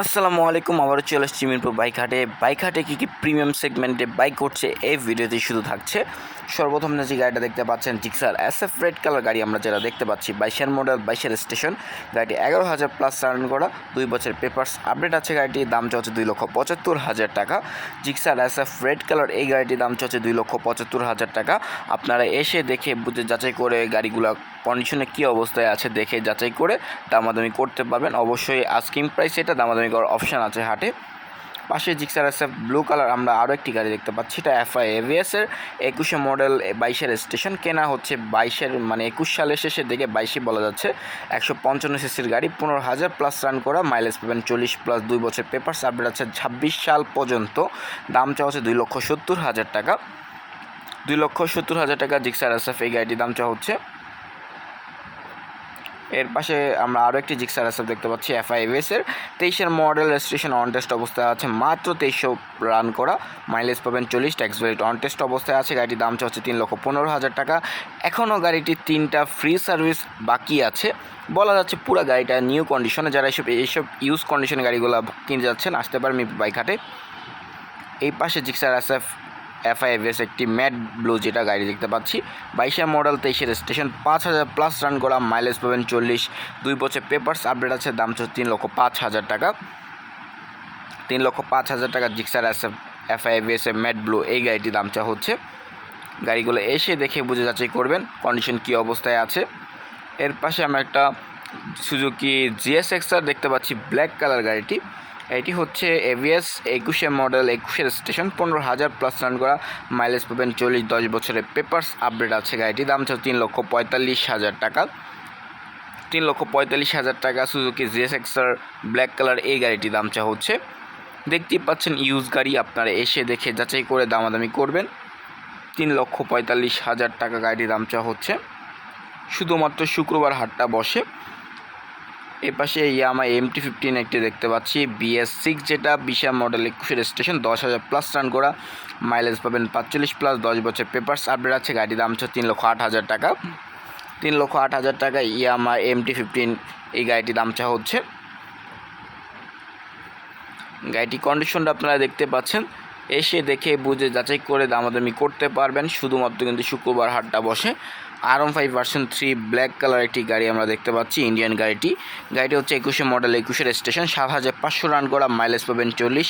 আসসালামু আলাইকুম, আবারও চলে এসেছি মিরপুর বাইক হাটে বাইক হাটে কী কী প্রিমিয়াম সেগমেন্টে বাইক করছে এই ভিডিওতে শুধু থাকছে। সর্বপ্রথম যে গাড়িটা দেখতে পাচ্ছেন Gixxer S F red colour গাড়ি আমরা যেটা দেখতে পাচ্ছি, বাইশের মডেল বাইশের স্টেশন গাড়িটি এগারো হাজার প্লাস রান করা, দুই বছর পেপার্স আপডেট আছে গাড়িটির, দাম চলছে দুই লক্ষ পঁচাত্তর হাজার টাকা। Gixxer S F red colour এই গাড়িটির দাম চলছে দুই লক্ষ পঁচাত্তর হাজার টাকা। আপনারা এসে দেখে বুঝে যাচাই করে গাড়িগুলো কন্ডিশনে কী অবস্থায় আছে, দেখে যাচাই করে দামাদামি করতে পারবেন। অবশ্যই আস্কিং প্রাইস এটা, দামাদামি করার অপশান আছে হাটে। পাশে Gixxer S F blue colour, আমরা আরও একটি গাড়ি দেখতে পাচ্ছি এটা এফআই এভিএসের একুশে মডেল বাইশের স্টেশন কেনা হচ্ছে বাইশের মানে একুশ সালের শেষের দিকে বাইশে বলা যাচ্ছে, একশো পঞ্চান্ন সিসির গাড়ি, পনেরো হাজার প্লাস রান করা মাইলেজ পাবেন চল্লিশ প্লাস দুই বছর পেপার্স আপডেট আছে ছাব্বিশ সাল পর্যন্ত, দাম চাওয়া হচ্ছে দুই লক্ষ সত্তর হাজার টাকা, দুই লক্ষ সত্তর হাজার টাকা জিক্সার এস এফ এই গাড়িটির দাম চাওয়া হচ্ছে এর পাশে আমরা আরও একটি জিক্সার এসএফ দেখতে পাচ্ছি এফআইএসের তেইশের মডেল রেজিস্ট্রেশন অন টেস্ট অবস্থায় আছে, মাত্র তেইশশো রান করা। মাইলেজ পাবেন চল্লিশ ট্যাক্স ভ্যালিড অন টেস্ট অবস্থায় আছে। গাড়িটির দাম হচ্ছে তিন লক্ষ পনেরো হাজার টাকা। এখনও গাড়িটির তিনটা ফ্রি সার্ভিস বাকি আছে। বলা যাচ্ছে পুরো গাড়িটা নিউ কন্ডিশনে যারা এইসব এইসব ইউজ কন্ডিশনে গাড়িগুলো কিনে যাচ্ছেন, আসতে পারেন বাইক হাটে এই পাশে জিক্সার এসএফ এফআইএফএস একটি ম্যাট ব্লু যেটা গাড়ি দেখতে পাচ্ছি। বাইশের মডেল তেইশের স্টেশন পাঁচ হাজার প্লাস রান করা, মাইলেজ পাবেন চল্লিশ। দুই বছর পেপার্স আপডেট আছে, দাম হচ্ছে তিন লক্ষ পাঁচ হাজার টাকা। তিন লক্ষ পাঁচ হাজার টাকা জিক্সার এস এফআইএফএস এ ম্যাট ব্লু, এই গাড়িটির দামটা হচ্ছে। গাড়িগুলো এসে দেখে বুঝে যাচাই করবেন কন্ডিশন কী অবস্থায় আছে। এর পাশে আমরা একটা সুজুকি জিএস এক্সার দেখতে পাচ্ছি ব্ল্যাক কালার গাড়িটি। এটি হচ্ছে এভিএস একুশে মডেল, একুশের স্টেশন পনেরো হাজার প্লাস রান করা মাইলেজ পাবেন চল্লিশ, দশ বছরের পেপার্স আপডেট আছে গাড়িটির। দাম হচ্ছে তিন লক্ষ পঁয়তাল্লিশ হাজার টাকা। তিন লক্ষ পঁয়তাল্লিশ হাজার টাকা Suzuki GS XR black colour এই গাড়িটির দাম চা হচ্ছে। দেখতেই পাচ্ছেন ইউজ গাড়ি, আপনারা এসে দেখে যাচাই করে দামাদামি করবেন। তিন লক্ষ পঁয়তাল্লিশ হাজার টাকা গাড়িটির দাম চা হচ্ছে। শুধুমাত্র শুক্রবার হাটটা বসে। এ পাশে ইয়ামা এমটি ফিফটিন একটি দেখতে পাচ্ছি বিএস সিক্স যেটা বিশা মডেল একুশের স্টেশন দশ হাজার প্লাস রান করা মাইলেজ পাবেন পাঁচচল্লিশ প্লাস দশ বছর পেপার্স আপডেট আছে গাড়ির দাম হচ্ছে তিন লক্ষ আট হাজার টাকা। তিন লক্ষ আট হাজার টাকা ইয়ামা এমটি ফিফটিন এই গাড়িটির দামটা হচ্ছে। গাড়িটি কন্ডিশনটা আপনারা দেখতে পাচ্ছেন এসে দেখে বুঝে যাচাই করে দামাদামি করতে পারবেন। শুধুমাত্র কিন্তু শুক্রবার হাটটা বসে। R one five version three black colour একটি গাড়ি আমরা দেখতে পাচ্ছি ইন্ডিয়ান গাড়িটি। গাড়িটি হচ্ছে একুশে মডেল একুশের স্টেশন সাত হাজার পাঁচশো রান করা মাইলেজ পাবেন চল্লিশ।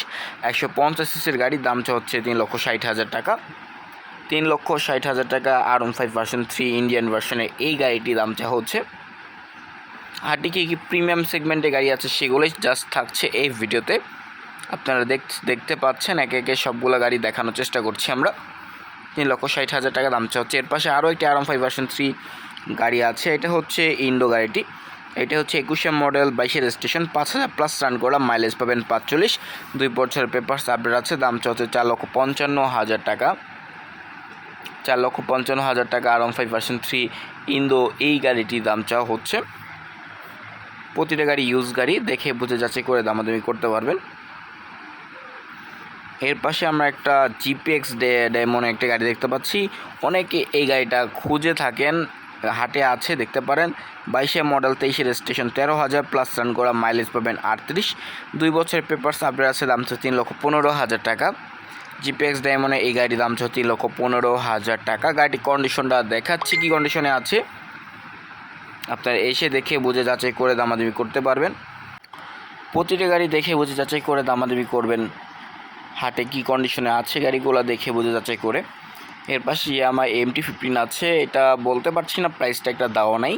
একশো পঞ্চাশ সিসির গাড়ির দামটা হচ্ছে তিন লক্ষ ষাট হাজার টাকা। তিন লক্ষ ষাট হাজার টাকা R one five version three Indian ভার্সনের এই গাড়িটির দামটা হচ্ছে। কি কি প্রিমিয়াম সেগমেন্টে গাড়ি আছে সেগুলোই জাস্ট থাকছে এই ভিডিওতে আপনারা দেখ, দেখতে পাচ্ছেন, একে একে সবগুলো গাড়ি দেখানোর চেষ্টা করছি আমরা। তিন লক্ষ ষাট হাজার টাকা দাম হচ্ছে এর পাশে আরও একটি আরাম ফাইভ ভার্সন থ্রি গাড়ি আছে। এটা হচ্ছে ইন্ডো গাড়িটি। এটা হচ্ছে একুশে মডেল বাইশের স্টেশন পাঁচ হাজার প্লাস রান করা মাইলেজ পাবেন পাঁচচল্লিশ। দুই বছরের পেপার্স আপডেট আছে, দাম হচ্ছে চার লক্ষ পঞ্চান্ন হাজার টাকা। চার লক্ষ পঞ্চান্ন হাজার টাকা আরাম ফাইভ ভার্সন থ্রি ইন্দো এই গাড়িটির দাম চাওয়া হচ্ছে। প্রতিটা গাড়ি ইউজ গাড়ি, দেখে বুঝে যাচাই করে দামাদামি করতে পারবেন। এর পাশে আমরা একটা জিপিএক্স ডে, ডেমন একটা গাড়ি দেখতে পাচ্ছি। অনেকে এই গাড়িটা খুঁজে থাকেন, হাটে আছে, দেখতে পারেন। বাইশে মডেল তেইশের স্টেশন তেরো হাজার প্লাস রান করা মাইলেজ পাবেন আটত্রিশ। দুই বছরের পেপার্স আপডেট আছে, দাম হচ্ছে তিন লক্ষ পনেরো হাজার টাকা। জিপিএক্স ডায়মন্ডে এই গাড়ির দাম হচ্ছে তিন লক্ষ পনেরো হাজার টাকা। গাড়ির কন্ডিশনটা দেখাচ্ছি কী কন্ডিশনে আছে। আপনারা এসে দেখে বুঝে যাচাই করে দামাদামি করতে পারবেন। প্রতিটা গাড়ি দেখে বুঝে যাচাই করে দামাদামি করবেন। হাটে কী কন্ডিশনে আছে গাড়িগুলো দেখে বুঝে যাচাই করে। এর পাশে আমার এমটি ফিফটিন আছে, এটা বলতে পারছি না প্রাইসটা একটা দেওয়া নাই।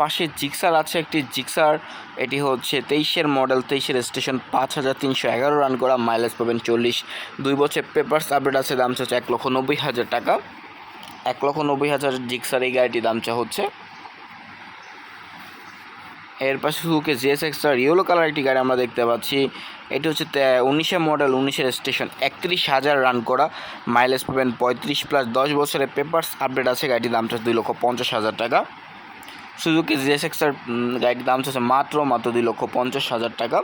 পাশে জিক্সার আছে একটি জিক্সার এটি হচ্ছে তেইশের মডেল তেইশের স্টেশন পাঁচ হাজার তিনশো এগারো রান করা মাইলেজ পাবেন চল্লিশ। দুই বছর পেপার্স আপডেট আছে, দাম হচ্ছে এক লক্ষ নব্বই হাজার টাকা। এক লক্ষ নব্বই হাজার জিক্সার এই গাড়িটির দামটা হচ্ছে এর পাশে সুকে জিএস এক্সট্রা ইয়েলো কালার একটি গাড়ি আমরা দেখতে পাচ্ছি। এটি হচ্ছে উনিশে মডেল উনিশের স্টেশন একত্রিশ হাজার রান করা। মাইলেজ পাবেন পঁয়ত্রিশ প্লাস দশ বছরের পেপার্স আপডেট আছে, গাড়িটির দামটা দুই লক্ষ পঞ্চাশ হাজার টাকা। সুজুকি জিএস এক্সটার গাড়িটির দাম হচ্ছে মাত্র মাত্র দুই লক্ষ পঞ্চাশ হাজার টাকা।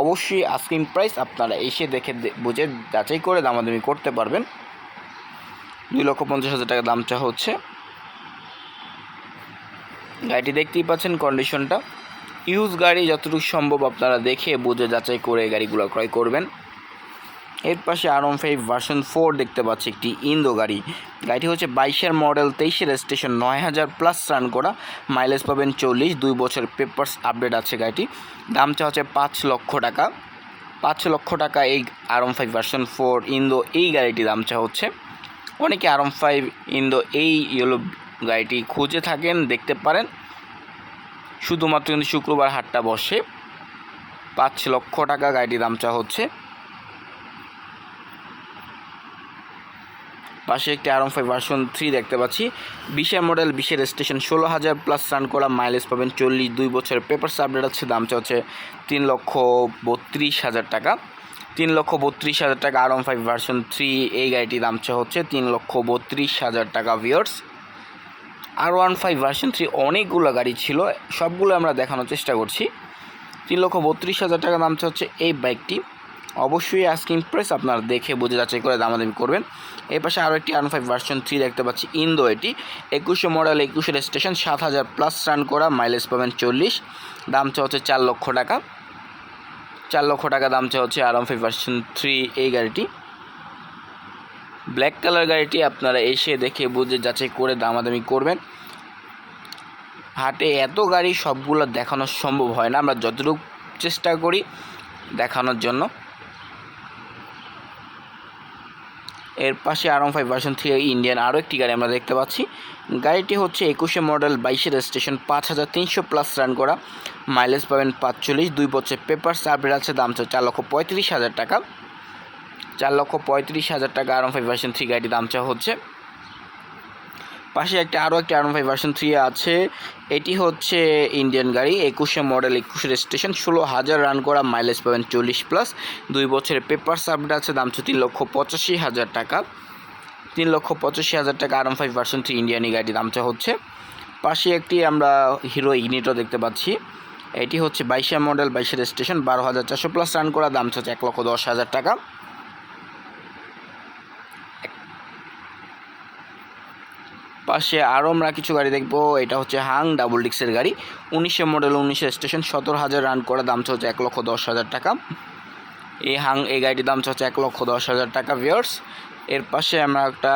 অবশ্যই আস্কিং প্রাইস আপনারা এসে দেখে বুঝে যাচাই করে দামাদামি করতে পারবেন। দুই লক্ষ পঞ্চাশ হাজার টাকা দামটা হচ্ছে। গাড়িটি দেখতেই পাচ্ছেন কন্ডিশনটা ইউজ গাড়ি যতটুকু সম্ভব আপনারা দেখে বুঝে যাচাই করে গাড়িগুলো ক্রয় করবেন। এর পাশে R one five version four দেখতে পাচ্ছি একটি ইন্দো গাড়ি। গাড়িটি হচ্ছে বাইশের মডেল, তেইশের স্টেশন নয় হাজার প্লাস রান করা। মাইলেজ পাবেন চল্লিশ, দুই বছর পেপার্স আপডেট আছে গাড়িটি। দামটা হচ্ছে পাঁচ লক্ষ টাকা। পাঁচ লক্ষ টাকা এই R one five version four Indo এই গাড়িটি দামটা হচ্ছে। অনেকে আর ওয়ান ফাইভ ইন্দো এই ইয়েলো গাড়িটি খুঁজে থাকেন, দেখতে পারেন। শুধুমাত্র কিন্তু শুক্রবার হাটটা বসে। পাঁচ লক্ষ টাকা গাড়িটির দামটা হচ্ছে। পাশে একটি আর ফাইভ ভার্সন থ্রি দেখতে পাচ্ছি। বিশের মডেল, বিশের স্টেশন ষোলো হাজার প্লাস রান করা মাইলেজ পাবেন চল্লিশ, দুই বছরের পেপারস আপডেট আছে। দামটা হচ্ছে তিন লক্ষ বত্রিশ হাজার টাকা। তিন লক্ষ বত্রিশ হাজার টাকা আর ফাইভ ভার্সন থ্রি এই গাড়িটির দামটা হচ্ছে তিন লক্ষ বত্রিশ হাজার টাকা viewers R one five version three অনেকগুলো গাড়ি ছিল, সবগুলো আমরা দেখানোর চেষ্টা করছি। তিন লক্ষ বত্রিশ হাজার টাকা দামটা হচ্ছে এই বাইকটি। অবশ্যই আস্কিং প্রেস আপনারা দেখে বুঝে যাচাই করে দামাদামি করবেন। এর পাশে আরও একটি আর ফাইভ ভার্সন থ্রি দেখতে পাচ্ছি ইন্দো এটি। একুশে মডেল একুশে স্টেশন সাত হাজার প্লাস রান করা মাইলেজ পাবেন চল্লিশ। দামটা হচ্ছে চার লক্ষ টাকা। চার লক্ষ টাকা দামটা হচ্ছে R one five version three এই গাড়িটি। ব্ল্যাক কালার গাড়িটি আপনারা এসে দেখে বুঝে যাচাই করে দামাদামি করবেন। হাটে এত গাড়ি সবগুলো দেখানো সম্ভব হয় না। আমরা যতটুকু চেষ্টা করি দেখানোর জন্য। এর পাশে আরম ফাইভ ভার্সন থ্রি ইন্ডিয়ান আরও একটি গাড়ি আমরা দেখতে পাচ্ছি। গাড়িটি হচ্ছে একুশে মডেল, বাইশের স্টেশন পাঁচ হাজার তিনশো প্লাস রান করা। মাইলেজ পাবেন পাঁচচল্লিশ, দুই বছর পেপার আপডেট আছে দাম চার লক্ষ পঁয়ত্রিশ হাজার টাকা। চার লক্ষ পঁয়ত্রিশ হাজার টাকা আর ফাইভ ভার্সন থ্রি গাড়ির দাম চা হচ্ছে। পাশে একটা আরও একটা আর ফাইভ ভার্সন থ্রি আছে। এটি হচ্ছে ইন্ডিয়ান গাড়ি, একুশে মডেল একুশের স্টেশন ষোলো হাজার রান করা মাইলেজ পাবেন চল্লিশ প্লাস দুই বছরের পেপার আপডেট আছে, দাম হচ্ছে তিন লক্ষ পঁচাশি হাজার টাকা। তিন লক্ষ পঁচাশি হাজার টাকা আর ফাইভ ভার্সন থ্রি ইন্ডিয়ানি গাড়ির দামটা হচ্ছে। পাশে একটি আমরা হিরো ইগনিটো দেখতে পাচ্ছি। এটি হচ্ছে বাইশে মডেল বাইশের স্টেশন বারো হাজার চারশো প্লাস রান করা, দাম হচ্ছে এক লক্ষ দশ হাজার টাকা। পাশে আরও আমরা কিছু গাড়ি দেখব। এটা হচ্ছে হাং ডাবল ডিক্সের গাড়ি। উনিশে মডেল, উনিশে স্টেশন, সতেরো হাজার রান করা, দাম হচ্ছে এক লক্ষ দশ হাজার টাকা। এই হাং, এই গাড়িটির দাম হচ্ছে এক লক্ষ দশ হাজার টাকা ভিওর্স এর পাশে আমরা একটা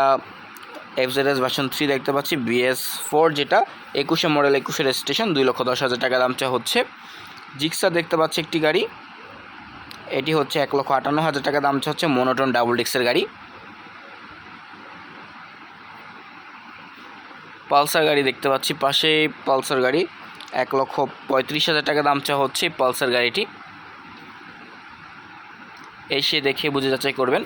এফজেডএস ভার্সন থ্রি দেখতে পাচ্ছি বিএস ফোর যেটা একুশে মডেল, একুশের স্টেশন, দুই লক্ষ দশ হাজার টাকা দামটা হচ্ছে। জিক্সা দেখতে পাচ্ছি একটি গাড়ি। এটি হচ্ছে এক লক্ষ আটান্ন হাজার টাকা দাম হচ্ছে মোনোটন ডাবল ডিক্সের গাড়ি। পালসার গাড়ি দেখতে পাচ্ছি, পাশে পালসার গাড়ি। এক লক্ষ পঁয়ত্রিশ হাজার টাকা দাম চা হচ্ছে পালসার গাড়িটি। এসে দেখে বুঝে যাচাই করবেন।